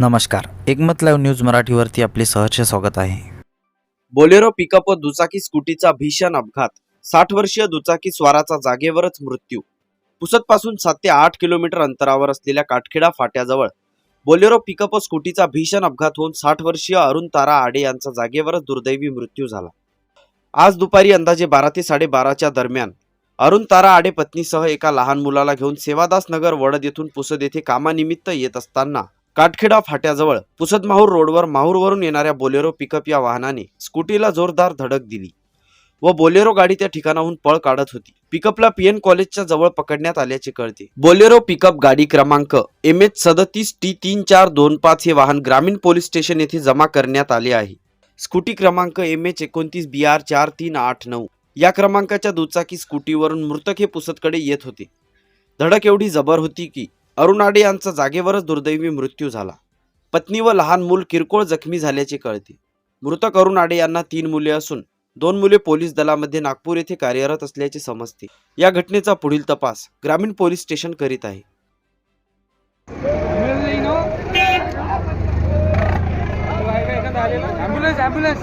नमस्कार. एकमत live news मराठीवरती आपले सहर्ष स्वागत आहे. बोलेरो पिकअप व दुचाकी स्कूटीचा भीषण अपघात. साठ वर्षीय दुचाकी स्वाराचा जागेवरच मृत्यू. पुसदपासून सात ते आठ किलोमीटर अंतरावर असलेल्या काटखेडा फाट्याजवळ बोलेरो पिकअप व स्कूटीचा भीषण अपघात होऊन साठ वर्षीय अरुण तारा आडे यांचा जागेवरच दुर्दैवी मृत्यू झाला. आज दुपारी अंदाजे बारा ते साडेबाराच्या दरम्यान अरुण तारा आडे पत्नीसह एका लहान मुलाला घेऊन सेवादास नगर वडद येथून पुसद येथे कामानिमित्त येत असताना काटखेडा फाट्याजवळ पुसद माहूर रोडवर माहूरवरून येणाऱ्या बोलेरो पिकअप या वाहनाने स्कूटीला जोरदार धडक दिली व बोलेरो गाडी त्या ठिकाणाहून पळ काढत होती. पिकअपला पीएन कॉलेजच्या जवळ पकडण्यात आल्याचे कळते. बोलेरो पिकअप गाडी क्रमांक एम एच सदतीस टी तीन चार दोन पाच हे वाहन ग्रामीण पोलीस स्टेशन येथे जमा करण्यात आले आहे. स्कूटी क्रमांक एम एच एकोणतीस बी आर चार तीन आठ नऊ. या क्रमांकाच्या दुचाकी स्कूटीवरून मृतक हे पुसदकडे येत होते. धडक एवढी जबर होती की अरुणाडे यांचा जागेवरच दुर्दैवी मृत्यू झाला. पत्नी व लहान मूल किरकोळ जखमी झाल्याचे कळते. मृतक अरुणाडे यांना तीन मुले असून दोन मुले पोलीस दलामध्ये नागपूर येथे कार्यरत असल्याचे समजते. या घटनेचा पुढील तपास ग्रामीण पोलीस स्टेशन करीत आहे. ॲम्ब्युलन्स